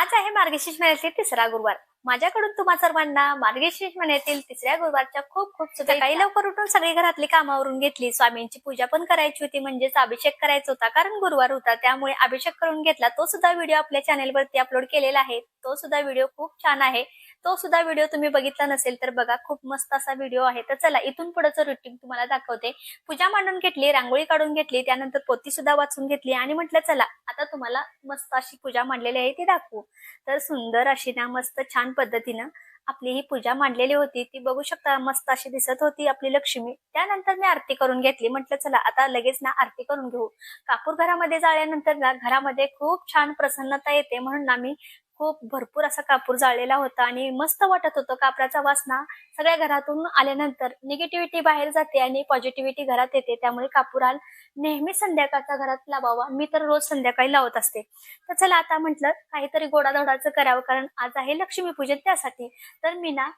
आज आहे मार्गशीर्ष महिन्यातील तिसरा गुरुवार. माझ्याकडून तुम्हा सर्वांना मार्गशीर्ष महिन्यातील तिसऱ्या गुरुवारच्या खूप खूप काही लवकर उठून सगळी घरातली कामावरून घेतली. स्वामींची पूजा पण करायची होती म्हणजेच अभिषेक करायचा होता कारण गुरुवार होता. त्यामुळे अभिषेक करून घेतला. तो सुद्धा व्हिडिओ आपल्या चॅनेलवरती अपलोड केलेला आहे. तो सुद्धा व्हिडिओ खूप छान आहे. तो सुद्धा व्हिडिओ तुम्ही बघितला नसेल तर बघा खूप मस्त असा व्हिडिओ आहे. तर चला इथून पुढचं रुटीन तुम्हाला दाखवते. पूजा मांडून घेतली रांगोळी काढून घेतली त्यानंतर पोती सुद्धा वाचून घेतली आणि म्हटलं चला आता तुम्हाला मस्त अशी पूजा मांडलेली आहे ती दाखवू. तर सुंदर अशी ना मस्त छान पद्धतीनं आपली ही पूजा मांडलेली होती. ती बघू शकता मस्त अशी दिसत होती आपली लक्ष्मी. त्यानंतर मी आरती करून घेतली. म्हटलं चला आता लगेच ना आरती करून घेऊ. कापूर घरामध्ये जाळल्यानंतर ना घरामध्ये खूप छान प्रसन्नता येते म्हणून ना मी खूप भरपूर असा कापूर जाळलेला होता आणि मस्त वाटत होतं कापराचा वासना सगळ्या घरातून आल्यानंतर निगेटिव्हिटी बाहेर जाते आणि पॉझिटिव्हिटी घरात येते. त्यामुळे कापूराल नेहमी संध्याकाळचा घरात लावावा. मी तर रोज संध्याकाळी लावत असते. तर चला आता म्हटलं काहीतरी गोडाधोडाचं करावं. कारण आज आहे लक्ष्मीपूजन त्यासाठी. तर मी ना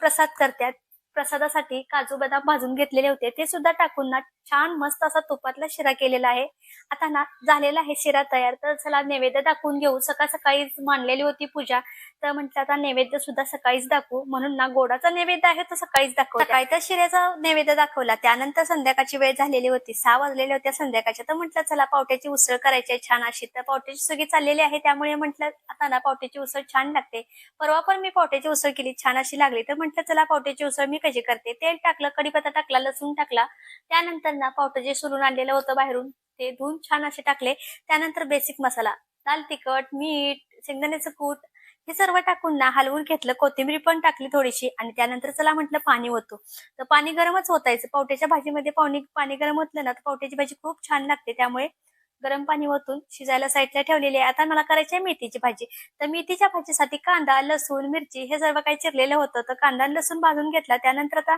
प्रसाद करत्यात. प्रसादासाठी काजू बदाम भाजून घेतलेले होते. ते सुद्धा टाकून ना छान मस्त असा तुपातला शिरा केलेला आहे. आता ना झालेला आहे शिरा तयार. तर चला नैवेद्य दाखवून घेऊ. सकाळ सकाळीच मांडलेली होती पूजा. तर म्हटलं आता नैवेद्य सुद्धा सकाळीच दाखवू. म्हणून ना गोडाचा नैवेद्य आहे तो सकाळीच दाखव. सकाळी तर शिऱ्याचा नैवेद्य दाखवला. त्यानंतर संध्याकाळची वेळ झालेली होती. सहा वाजलेल्या होत्या संध्याकाळच्या तर म्हटलं चला पावट्याची उसळ करायची आहे छान अशी. तर पावट्याची सगळी चाललेली आहे. त्यामुळे म्हटलं आता ना पावट्याची उसळ छान लागते. परवा पण मी पावट्याची उसळ केली. छान अशी लागली. तर म्हटलं चला पावट्याची उसळ मी कशी करते. तेल टाकलं कढीपत्ता टाकला लसूण टाकला. त्यानंतर ना पावटं जे सुरून आणलेलं होतं बाहेरून ते धुवून छान असे टाकले. त्यानंतर बेसिक मसाला लाल तिखट मीठ शेंगदाण्याचं कूट हे सर्व टाकून ना हलवून घेतलं. कोथिंबीर पण टाकली थोडीशी आणि त्यानंतर चला म्हटलं पाणी होतो तर पाणी गरमच होतायचं पावट्याच्या भाजीमध्ये पाणी पाणी गरम होतलं ना तर पावट्याची भाजी खूप छान लागते. त्यामुळे गरम पाणी ओतून शिजायला साईडला ठेवलेली आहे. आता मला करायची आहे मेथीची भाजी. तर मेथीच्या भाजीसाठी कांदा लसूण मिरची हे सर्व काही चिरलेलं होतं. तर कांदा लसूण भाजून घेतला. त्यानंतर आता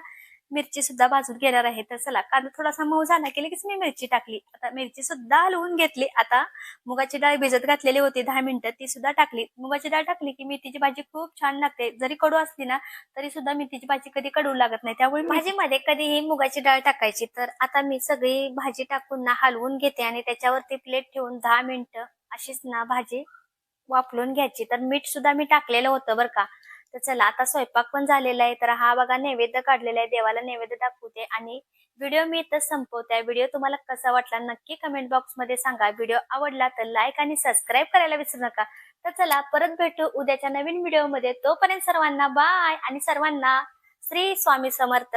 मिरची सुद्धा भाजून घेणार आहे. तर चला कांदा थोडासा मऊ झाला की लगेच मी मिरची टाकली. आता मिरची सुद्धा हलवून घेतली. आता मुगाची डाळ भिजत घातलेली होती दहा मिनिटं ती सुद्धा टाकली. मुगाची डाळ टाकली की मेथीची भाजी खूप छान लागते. जरी कडू असली ना तरी सुद्धा मेथीची भाजी कधी कडू लागत नाही. त्यामुळे भाजीमध्ये कधीही मुगाची डाळ टाकायची. तर आता मी सगळी भाजी टाकून ना हलवून घेते आणि त्याच्यावरती प्लेट ठेवून दहा मिनिटं अशीच ना भाजी वापरून घ्यायची. तर मीठ सुद्धा मी टाकलेलं होतं बरं का. तर चला आता स्वयंपाक पण झालेला आहे तर हा बघा नैवेद्य काढलेला आहे देवाला नैवेद्य दाखवते आणि व्हिडिओ मी इथं संपवते. व्हिडिओ तुम्हाला कसा वाटला नक्की कमेंट बॉक्समध्ये सांगा. व्हिडिओ आवडला तर लाईक आणि सबस्क्राईब करायला विसरू नका. तर चला परत भेटू उद्याच्या नवीन व्हिडिओमध्ये. तोपर्यंत सर्वांना बाय आणि सर्वांना श्री स्वामी समर्थ.